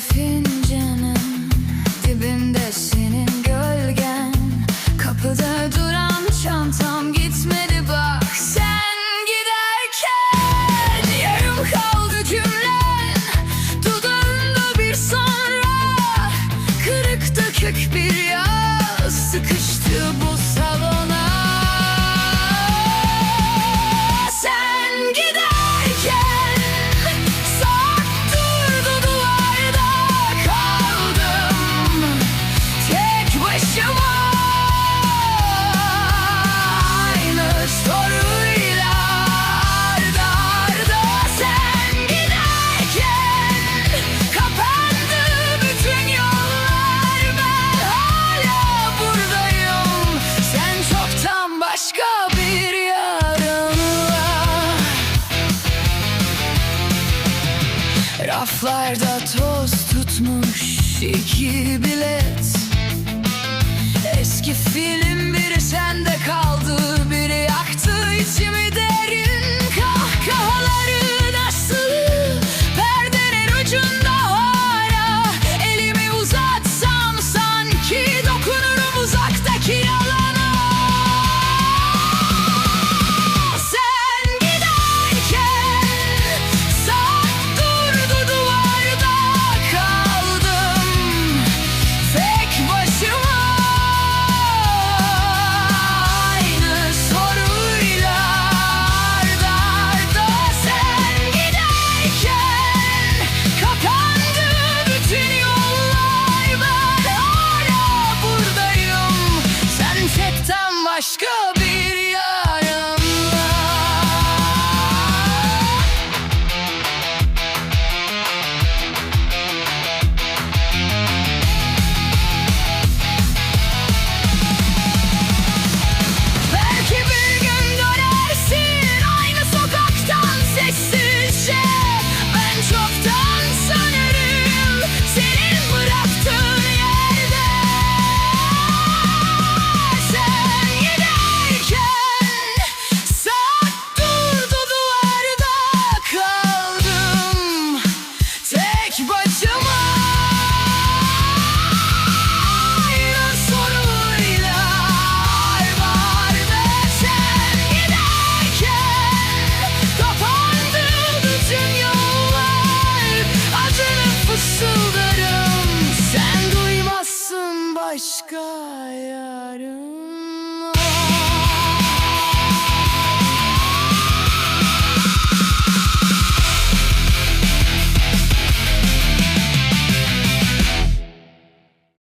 fincanın dibinde senin gölgen. Kapıda duran çantam gitmedi bak sen giderken. Yarım kaldı cümlen dudağında bir sonra. Kırık dökük bir yaz sıkıştı bu başka bir yarınla Raflarda toz tutmuş iki bilet. Eski film aşkım. başka yarım